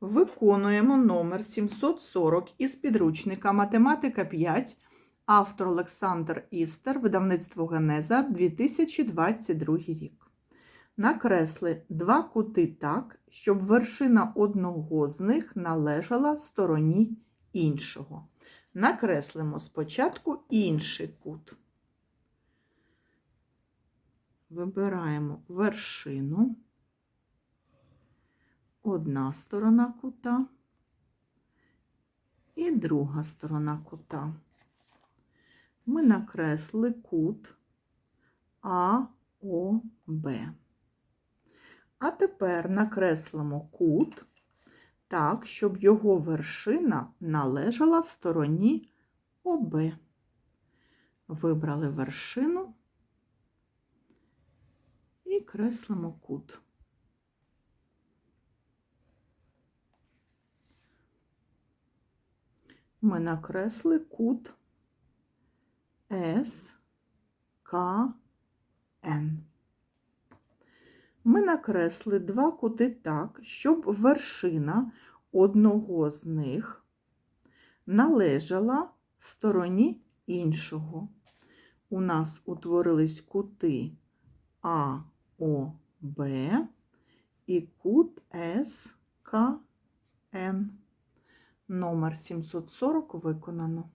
Виконуємо номер 740 із підручника Математика 5, автор Олександр Істер, видавництво Генеза, 2022 рік. Накресли два кути так, щоб вершина одного з них належала стороні іншого. Накреслимо спочатку інший кут. Вибираємо вершину одна сторона кута і друга сторона кута. Ми накресли кут АОБ. А тепер накреслимо кут так, щоб його вершина належала стороні ОБ. Вибрали вершину і креслимо кут. Ми накресли кут СКН. Ми накресли два кути так, щоб вершина одного з них належала стороні іншого. У нас утворились кути АОБ і кут СКН. Номер 740 виконано.